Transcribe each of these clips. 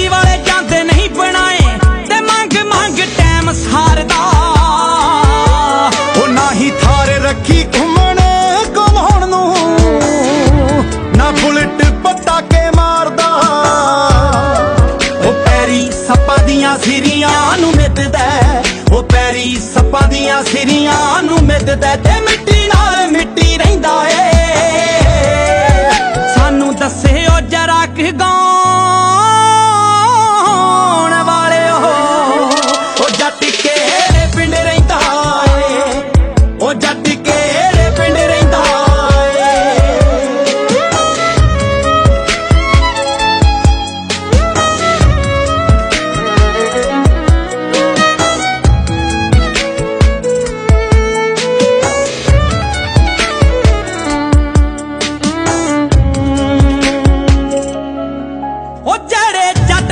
ਗੱਡੀ ਵਾਲੇ ਜਾਂਦੇ ਨਹੀਂ ਬਣਾਏ ਤੇ ਮੰਗ ਮੰਗ ਟਾਈਮ ਸਾਰਦਾ। ਉਹ ਨਾ ਥਾਰ ਰੱਖੀ ਘੁੰਮਣ, ਘੁਮਾਉਣ ਨੂੰ। ਨਾ ਬੁਲਟ ਪਟਾਕੇ ਮਾਰਦਾ। ਉਹ ਪੈਰੀ ਸੱਪਾਂ ਦੀਆਂ ਸਿਰੀਆਂ ਨੂੰ ਮਿੱਦਦਾ ਉਹ ਪੈਰੀ ਸੱਪਾਂ ਦੀਆਂ ਸਿਰੀਆਂ ਨੂੰ ਮਿੱਦਦਾ ਤੇ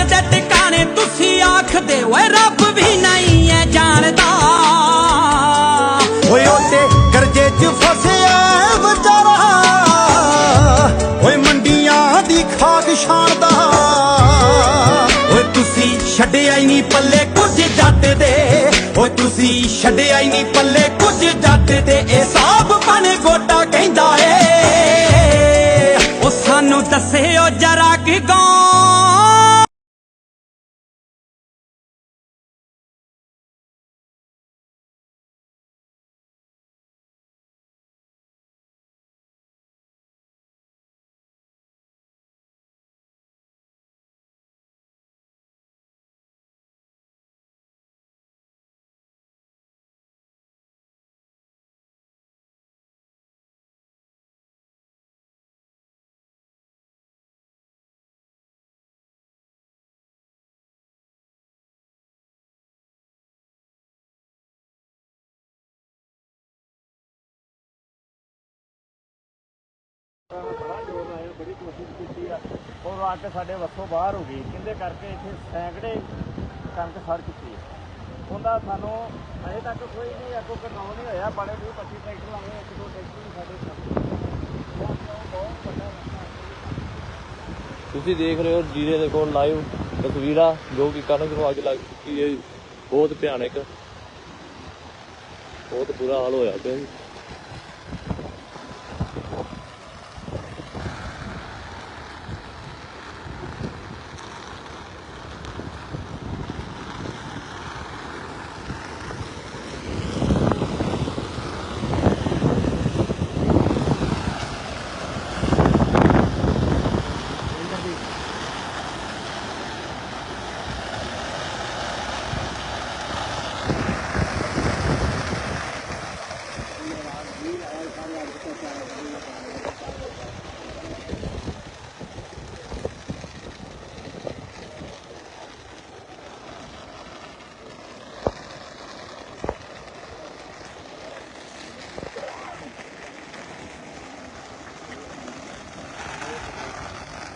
ਜਿਹੜੇ ਟਿਕਾਣੇ ਤੁਸੀਂ ਆਖਦੇ ਓਏ ਰੱਬ ਵੀ ਨਹੀਂ ਐ ਜਾਣਦਾ। ਓਏ ਉਹਦੇ ਕਰਜ਼ੇ 'ਚ ਫਸਿਆ ਵਿਚਾਰਾ, ਓਏ ਮੰਡੀਆਂ ਦੀ ਖਾਕ ਛਾਣਦਾ। ਓਏ ਤੁਸੀਂ ਛੱਡਿਆ ਹੀ ਨਹੀਂ ਪੱਲੇ ਕੁਝ ਜੱਟ ਦੇ, ਓਏ ਤੁਸੀਂ ਛੱਡਿਆ ਹੀ ਨਹੀਂ ਪੱਲੇ ਕੁਝ ਜੱਟ ਦੇ, ਇਹ ਬੜਾ ਜ਼ੋਰ ਲਾਇਆ ਬੜੀ ਕੋਸ਼ਿਸ਼ ਕੀਤੀ ਆ ਔਰ ਆ ਕੇ ਸਾਡੇ ਵੱਸੋਂ ਬਾਹਰ ਹੋ ਗਈ। ਕਿੰਦੇ ਕਰਕੇ ਇੱਥੇ ਸੈਂਕੜੇ ਕਣਕ ਸੜ ਚੁੱਕੀ ਹੈ। ਉਹਦਾ ਸਾਨੂੰ ਅਜੇ ਤੱਕ ਕੋਈ ਨਹੀਂ ਅੱਗੋਂ ਕੰਟਰੋਲ ਨਹੀਂ ਹੋਇਆ। ਬੜੇ ਵੀ 25 ਟਰੈਕਟਰ ਲਾਏ, ਇੱਕ ਦੋ ਟਰੈਕਟਰ ਸਾਡੇ ਤੁਸੀਂ ਦੇਖ ਰਹੇ ਹੋ ਜੀਰੇ ਦੇ ਕੋਲ ਲਾਈਵ ਤਸਵੀਰਾਂ, ਜੋ ਕਿ ਕਣਕ ਨੂੰ ਅੱਗ ਲੱਗ ਚੁੱਕੀ ਹੈ। ਬਹੁਤ ਭਿਆਨਕ, ਬਹੁਤ ਬੁਰਾ ਹਾਲ ਹੋਇਆ ਪਿਆ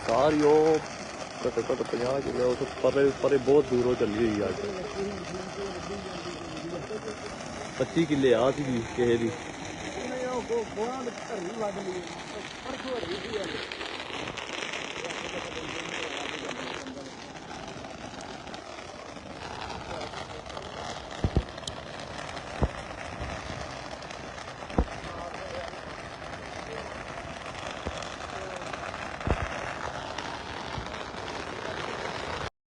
ਸਾਰੀ ਉਹ ਘੱਟੋ ਘੱਟ 50 ਕਿਲੋ ਉਸ ਪਰੇ ਪਰੇ ਬਹੁਤ ਦੂਰੋਂ ਚੱਲੀ ਹੋਈ ਅੱਜ 25 ਕਿੱਲੇ ਆ ਸੀ ਕਿਸੇ ਦੀ ਨਹੀਂ ਉਹ ਗੋਹਾਂ ਦੇ ਘਰ ਨਹੀਂ ਵੱਢ ਲਈ ਪਰਸੋਂ ਹੋਈ ਸੀ